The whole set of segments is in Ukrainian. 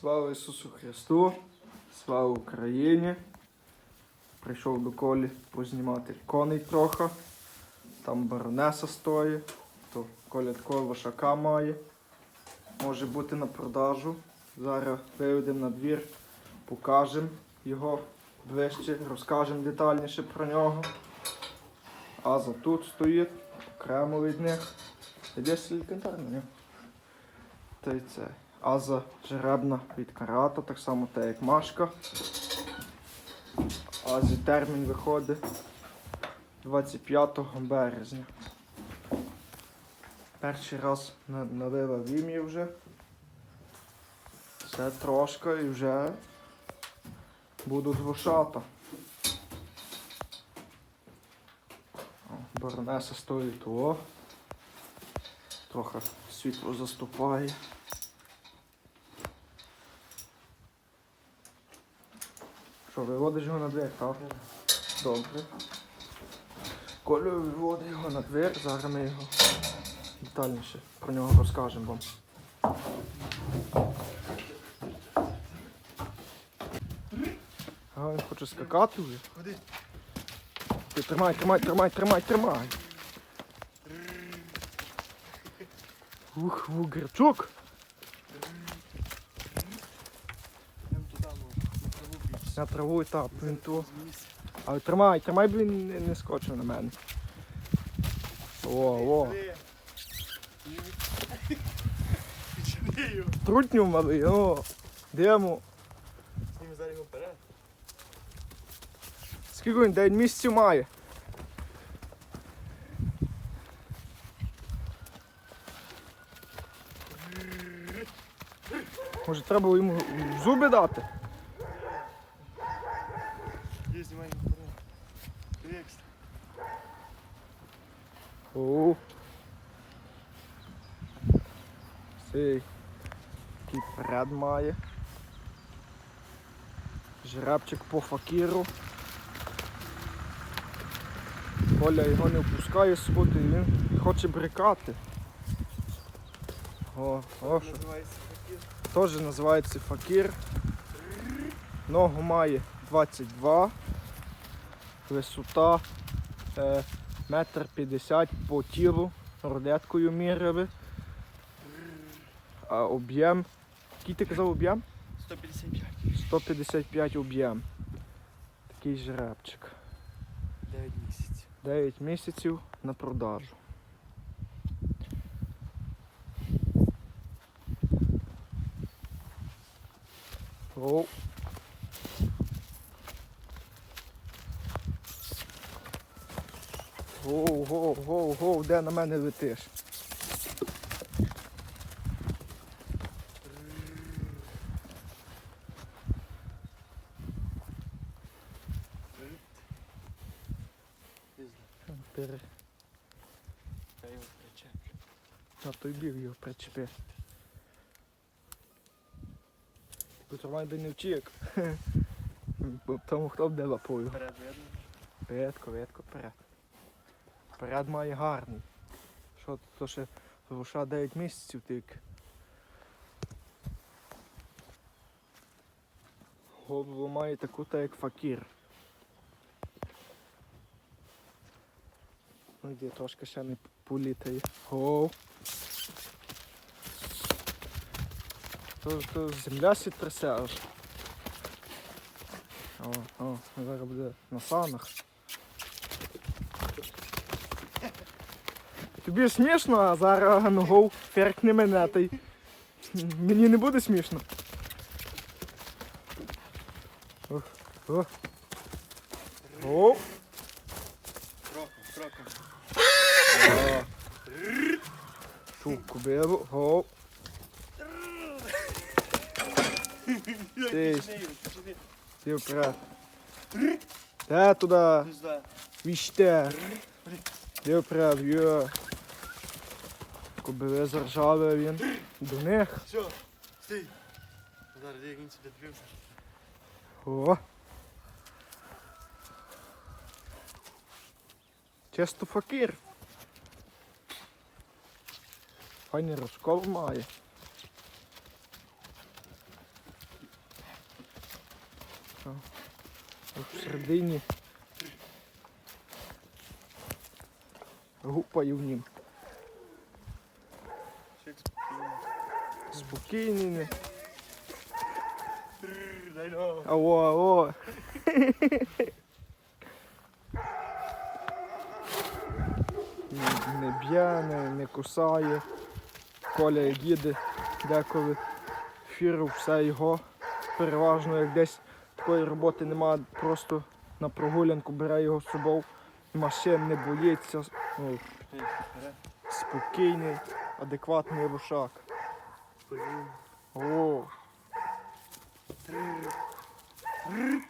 Слава Ісусу Христу, слава Україні. Прийшов до колі познімати коней трохи. Там баронеса стоїть, то коля такого лошака має. Може бути на продажу. Зараз виведемо на двір, покажемо його ближче, розкажемо детальніше про нього. Аза тут стоїть, окремо від них. Десь лікарня, ні? Та й це. Аза жеребна від карата, так само те, як Машка. Азі термін виходить 25 березня. Перший раз на- налила в вже. Це трошки і вже будуть вушата. О, Баронеса стоїть того. Трохи світло заступає. Що, виводиш його на двір, так? Добре. Колю виводить його на двір, зараз ми його детальніше про нього розкажемо вам. А він хоче скакати вже. Куди? Ти тримай, тримай, тримай, тримай, тримай. Ух, вугерчук. Йдемо туди, може, на траву більше. На траву і так, він то. З. Але тримай, тримай, бо він не, не скочив на мене. О, о. Трутню малий, о. Демо. Зараз його вперед. Скільки він 9 місяців має? Може треба йому зуби дати? Є, знімай його вперед. Рекс. О. Цей такий перед має. Жеребчик по факіру. Коля його не впускає сходи, він хоче брикати. О, о, що Теж називається факір. Ногу має 22, висота е, метр п'ятдесят по тілу, рулеткою міряли. А об'єм. Який ти казав об'єм? 155. 155 об'єм. Такий жеребчик. 9 місяців. 9 місяців на продажу. Оу. Гоу, гоу, гоу, гоу, де на мене летиш? Пізно. Я його причеплю. На той біг його причепи. Потримай би не. Бо Тому хто б де лапою. Вперед видно. Ветко, ветко, вперед. Вперед має гарний. Що то ще руша 9 місяців тільки. Голову має таку, та як факір. Ну йди трошки ще не політає. Гоу. То, то земля сі трясе аж. О, о, зараз буде на санах. Тобі смішно, а зараз ногов феркне мене, та й мені не буде смішно. О, кроком. о. Шубку беру, о. Ти. Ти вперед. Де туди? Віще. Ти вперед, йо. Кобили заржали він. До них. Все, стій. Зараз як він сюди дивився. О. Чисто факір. Файний розкол має. Та. От всередині. Гупаю в нім. Чек спокійно. Спокійний. Ао, ао. Не, не б'є, не, не кусає. Коля як їде деколи. Фіру, все його. Переважно, як десь такої роботи немає, просто на прогулянку бере його з собою. Машин не боїться. Ну, спокійний, адекватний рушак. О. Але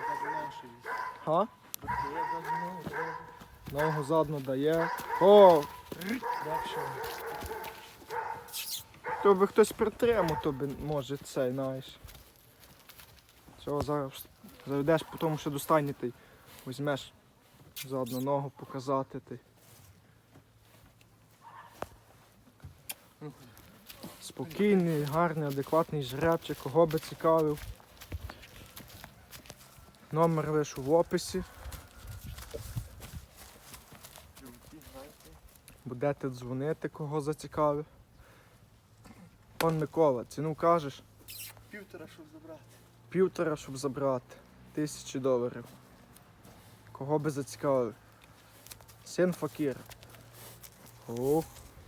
так га? Ногу задну дає. О. То би хтось притримав, то би може цей, знаєш. Цього зараз заведеш, потім ще достань ти. Візьмеш за ногу показати ти. Спокійний, гарний, адекватний жеребчик, кого би цікавив. Номер лише в описі. Будете дзвонити, кого зацікавив. Пан Микола, ціну кажеш? Півтора, щоб забрати. Півтора, щоб забрати. Тисячі доларів. Кого би зацікавив? Син факір. О,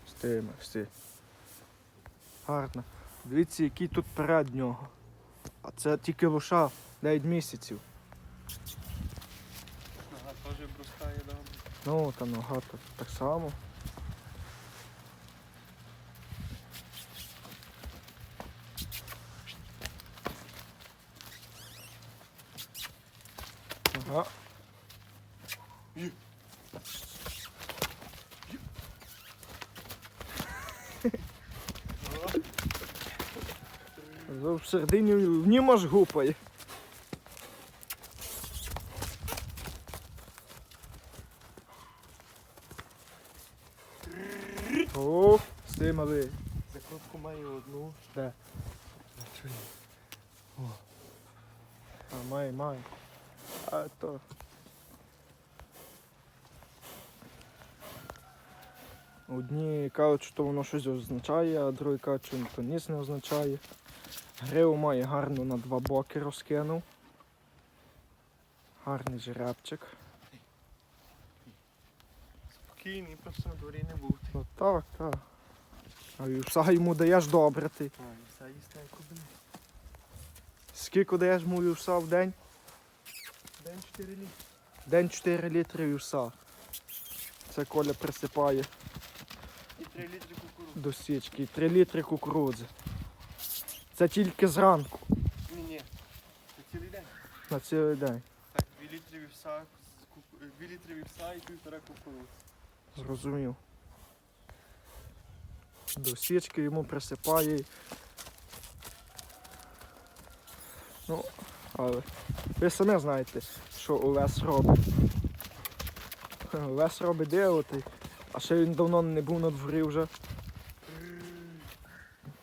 стиме, всі. Гарно. Дивіться, який тут перед нього. А це тільки лоша 9 місяців. Ага, теж брускає добре. Ну, та нога так само. Ага. Ю. Вже В середині в нім аж гупає. О, стимали. Закрутку маю одну. Де? А, має, має. А то. Одні кажуть, що воно щось означає, а другі кажуть, що то ніс не означає. Гриву має гарно на два боки розкинув. Гарний жеребчик. Спокійний, просто на дворі не бути. Ну так, так. А вівса йому даєш добре ти. А, і все їсти кобилі. Скільки даєш йому вівса в день? День 4 літри. День 4 літри вівса. Це Коля присипає І 3 літри кукурудзи. до січки. І 3 літри кукурудзи. Це тільки зранку Ні, ні. Це цілий день. на цілий день. Так, 2 літри вівса, з куку- 2 літри вівса і півтора кукурудзи. Зрозумів. До січки йому присипає. Ну, але ви самі знаєте, що Олес робить. Олес робить диво, а ще він давно не був на дворі вже.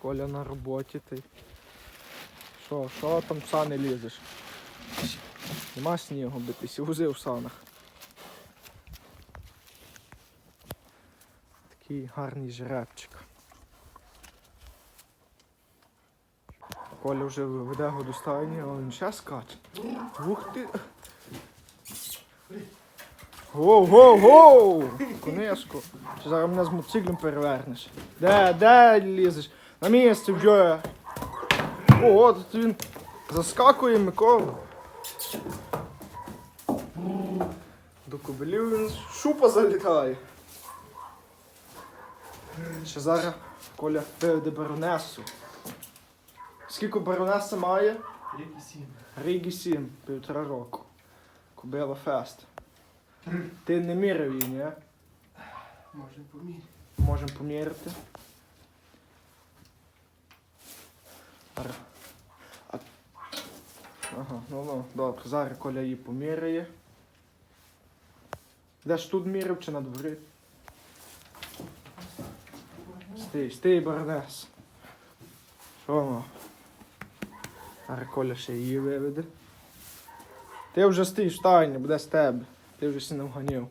Коля на роботі ти. Що, що там в сани лізеш? Нема снігу, би ти сівузи в санах. Такий гарний жеребчик. Коля вже веде його до стайні, а він ще скаче. Ух ти. Гоу, гоу, гоу! Конешко. Чи зараз мене з мотоциклем перевернеш? Де, де лізеш? На місце вже. Ого, тут він заскакує Микола. До кобилів він шупа залітає. Ще зараз Коля виведе баронесу. Скільки баронеса має? Рік і сім. Рігі 7, півтора року. Кобила фест. Ти не міряв її, ні? Можемо поміряти. Можемо поміряти. Ар- А... Ага, ну ну, добре, зараз Коля її поміряє. Де ж тут міряв чи на дворі? Стій, стій, баронес. Що воно? Зараз Коля ще її виведе. Ти вже стоїш в тайні, буде з тебе. Ти вже сі не вганів.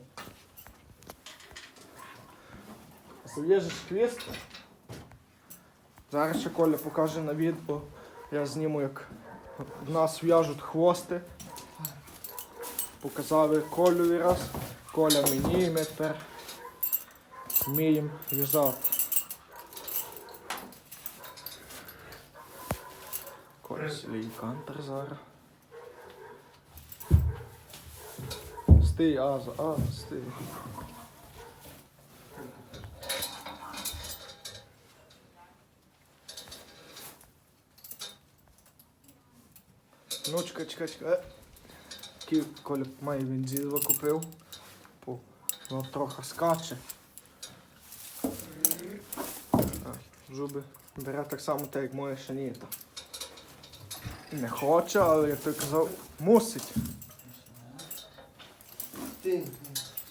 Зав'єжеш хвіст. Зараз ще Коля покаже на відео. Я зніму, як в нас в'яжуть хвости. Показали Колю раз. Коля мені і ми тепер вміємо в'язати. Коля сілій кантер зараз. Стій, Аза, Аза, стій. Ну, чекай, чекай, чекай. Такий Коля має він дідова купив. Воно трохи скаче. Зуби бере так само, так як моя шаніта. Не хоче, але як той казав, мусить.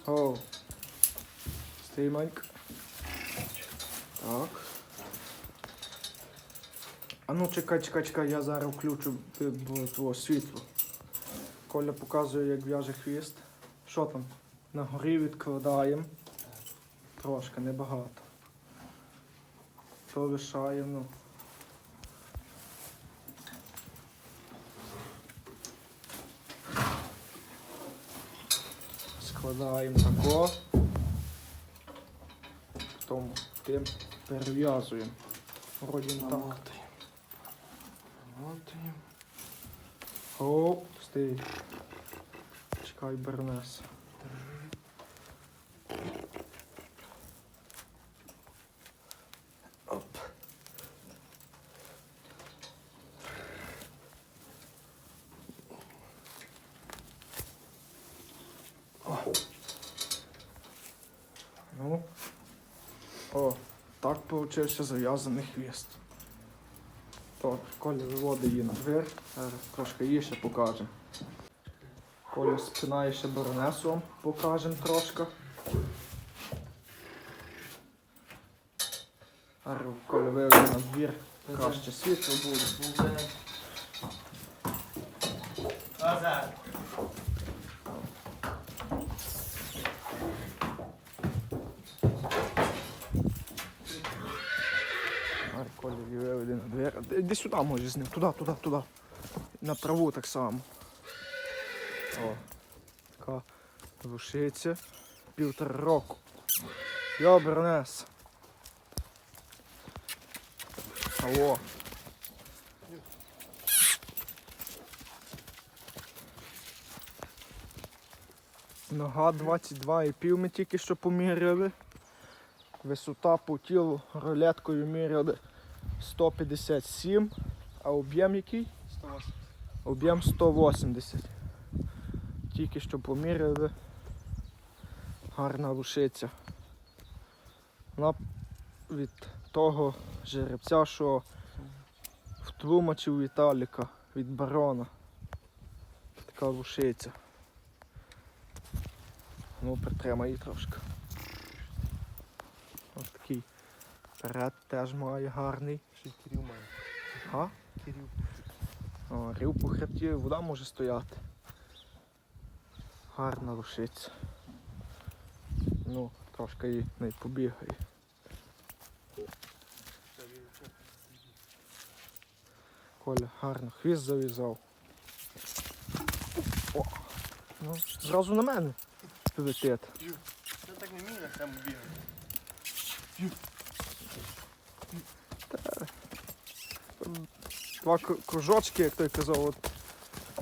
О. Стій, Манька. Так. А ну чекай, чекай, чекай, я зараз включу б- твого світло. Коля показує, як в'яже хвіст. Що там? На горі відкладаємо. Трошки, небагато. То лишаємо, ну. Складаємо тако. Потім тим перев'язуємо. Вроді так. Намотуємо. Оп, стій. Чекай, Бернес. Оп. О. Ну. О, так получився зав'язаний хвіст. То Коля виводить її на двір, зараз трошки її ще покажемо. Коля спинає ще баронесу, вам покажемо трошки. Коля виведе на двір, краще світло буде. Буде. На двір. Де- Іди сюди може з ним, туди, туди, туди. На траву так само. О, така рушиця. Півтора року. Йо, Бернес. Алло. Нога 22,5 ми тільки що поміряли. Висота по тілу рулеткою міряли 157, а об'єм який? 108. Об'єм 180. Тільки що поміряли. Гарна рушиця. Вона від того жеребця, що в тлумачі у Віталіка від барона. Така рушиця. Ну, притримай її трошки. Ось такий. Перед теж має гарний. Ще й Кирил має. А? Кирил. О, рів по хребті, вода може стояти. Гарна рушиця. Ну, трошки її не побігає. Коля гарно хвіст зав'язав. О! Ну, зразу на мене летить. Я так не вмію, як там бігати. Два кружочки, як той казав, от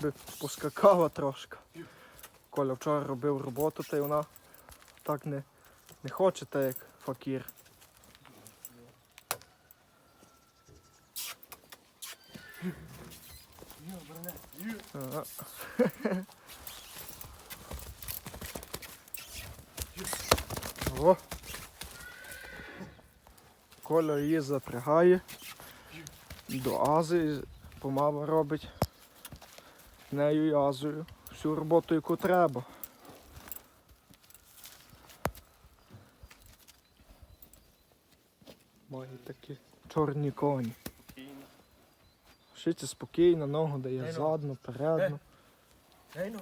би поскакала трошки. Коля вчора робив роботу, та й вона так не, не хоче, так як факір. О. Коля її запрягає до Ази, помава робить нею і Азою всю роботу, яку треба. Має такі чорні коні. Шиться спокійно, ногу дає ну. задну, передну. Ну.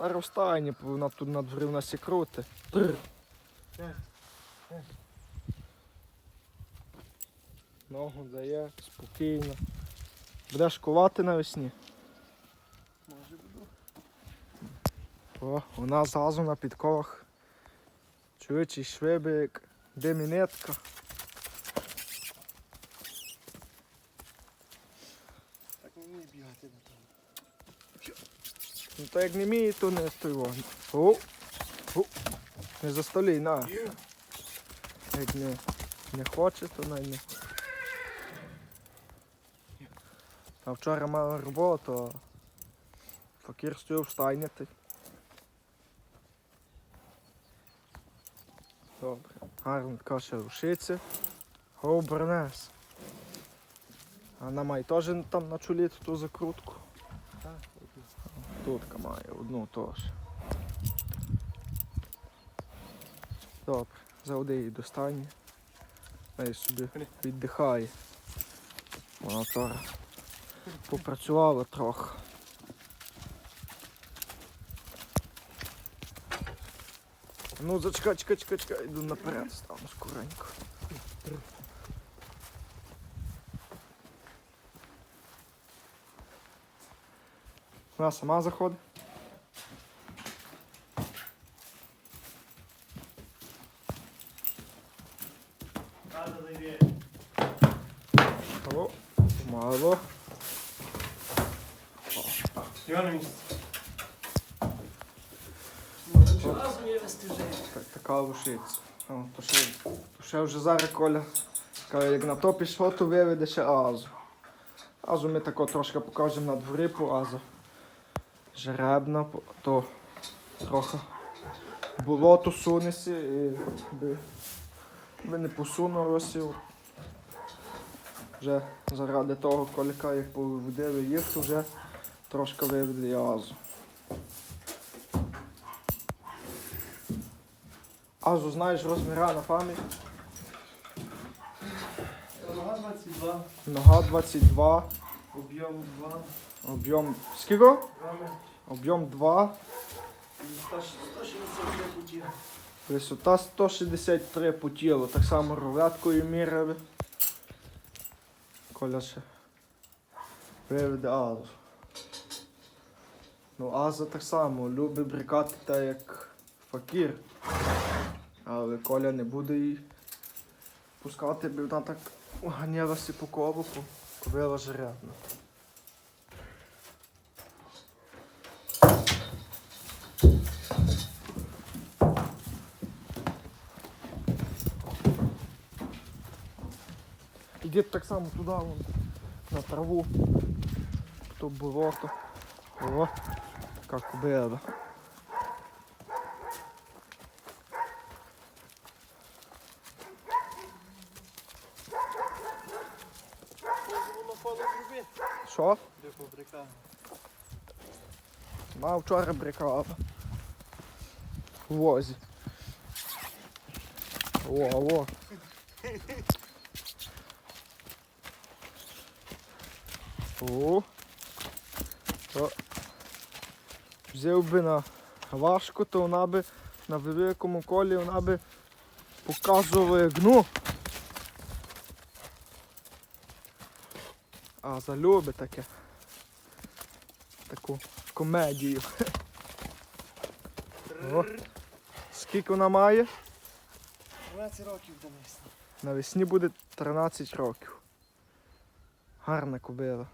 А розтайні, вона тут на дворі в нас і крути. Ногу дає, спокійно. Будеш кувати навесні. Може буду. О, у нас зразу на підковах. Чуючий швибик, де мінетка. Так не вмію бігати на тому. Ну то як не вміє, то не той вогонь. О! О! Не заставляй, на. Як не, не хоче, то най не. А вчора мала роботу, а факір стояв встайняти. Добре. Гарно така ще рушиться. Гоубернес. А вона має теж там на чолі ту закрутку. Так. Тут має одну теж. Добре, заведи її до стані. Неї собі віддихає. Вона вчора попрацювала трохи. Ну, зачекай, чекай, чекай, чекай, йду наперед, стану скоренько. Вона сама заходить. Надо зайди. О, мало. Його на місці. Разом вивезти вже. Так, то ще, вже зараз Коля. Каже, як на то пішло, то виведе ще Азу. Азу ми тако трошки покажемо на дворі по Азу. Жеребна, то трохи болото сунеться і би, би не посунулося. Вже заради того Коляка, як поводили їх, то вже трошки виведе Азу. Азу знаєш розміра на пам'ять. Нога 22, Нога 22, об'єм 2, об'єм. Скільки? Об'єм 2, і 163 путі. висота 163 по тілу. Так само рулеткою міряли. Коля ще Азу. Ну, Аза так само любить брикати так як факір. Але Коля не буде її пускати, бо вона так ганялася по ковику, кобила жеребна. Іди так само туди, вон, на траву, то болото. О, як кобила. Що? Де фабрика. Мав вчора брикала. В возі. О, о. О. О. Взяв би на важку, то вона би на великому колі вона би показувала гну. А залюби таке. Таку комедію. О. Скільки вона має? 12 років донесли. Навесні буде 13 років. Гарна кобила.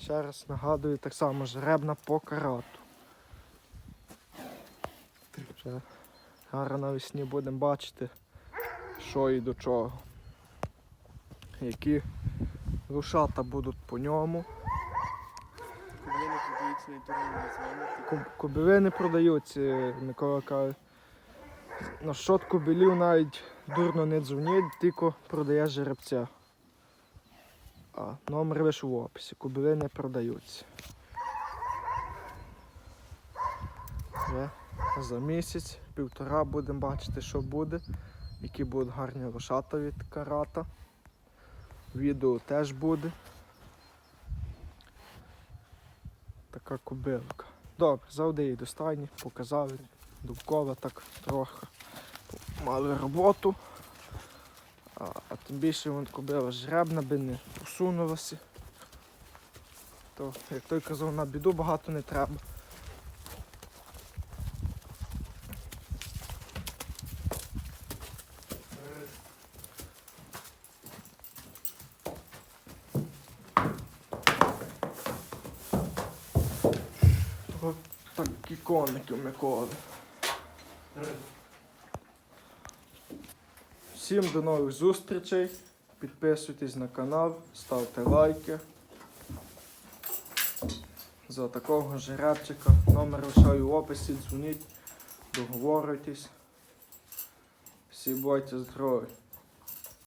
Ще раз нагадую, так само жеребна по карату. Гарно навесні будемо бачити, що і до чого. Які рушата будуть по ньому. Кублини продаються на турнірі звонити. Коб- Кобили не продаються, Микола каже. На щот кобилів навіть дурно не дзвонить, тільки продає жеребця. А номер лише в описі. Кобили не продаються. Вже за місяць, півтора будемо бачити, що буде, які будуть гарні лошата від карата. Відео теж буде. Така кобилка. Добре, завжди її до стайні, показали довкола так трохи. Мали роботу. А, а тим більше вон кобила жребна би не посунулася. То, як той казав, на біду багато не треба. От коники Миколи. Всім до нових зустрічей. Підписуйтесь на канал, ставте лайки. За такого жеребчика. Номер лишаю в описі, дзвоніть, договорюйтесь. Всі будьте здорові.